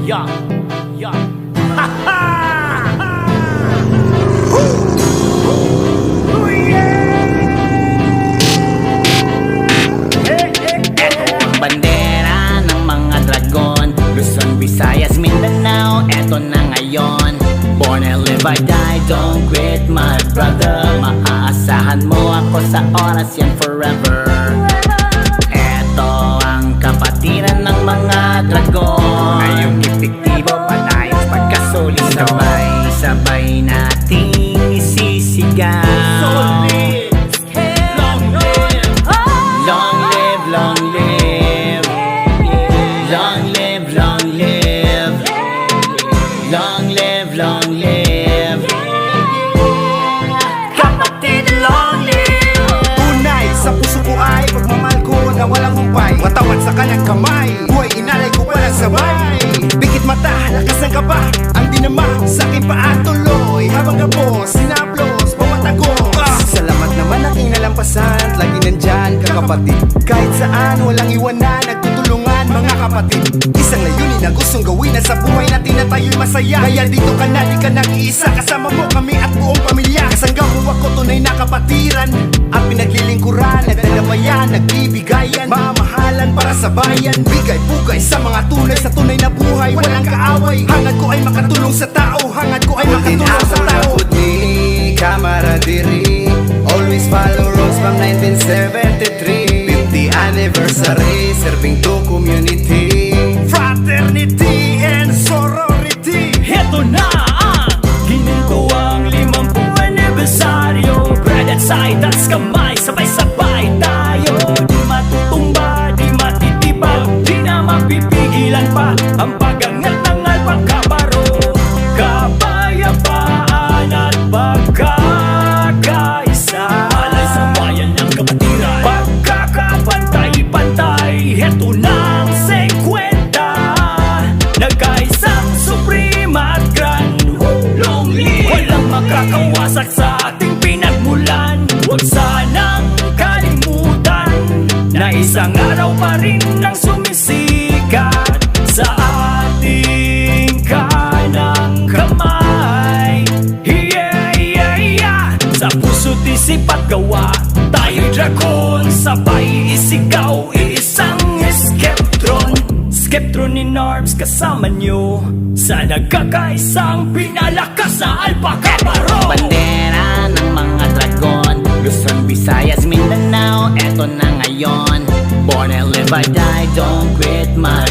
Yeah, yeah. Ha ha! Bandera ng mga dragon Luzon, Visayas, Mindanao Eto na ngayon Born and live I die, don't quit my brother Maaasahan mo ako sa oras yan forever sa aking paa tuloy Habang gabos, sinaplos, bawat agos Salamat naman aking nalampasan at Lagi nandyan kakapatid. Kahit saan, walang iwanan Nagtutulungan mga kapatid. Isang layunin na gustong gawin na sa buhay natin na tayo'y masaya. Kaya dito ka na, di ka nag-iisa. Kasama mo kami at buong pamilya. Kasangga mo ako tunay na kapatiran. At pinaglilingkuran, nagdalabayan, nagbibigayan. Mamahalan para sa bayan. Bigay-bugay sa mga tunay. Sa tunay na buhay Walang kaaway, hangad ko ay makatulong sa tao Hangad ko ay makatulong sa tao. Ni camaraderie Always follow rules from 1973 50th anniversary Serving to community. Fraternity and sorority. Heto na ang ginagawang limampu anibersaryo Bread at sidas kamay, sabay-sabay Makakawasak sa ating pinagmulan. Huwag sanang kalimutan Na isang araw pa rin ang sumisikat Sa ating kanang kamay. Yeah, yeah, yeah. Sa puso't isip at gawa Tayo'y dragon. Sabay isigaw skeptron Skeptron in arms kasama nyo. Sa nagkakaisang pinalakas na alpakabaro Bandera ng mga dragon Luzon, Visayas, Mindanao Eto na ngayon. Born and live I die, don't quit my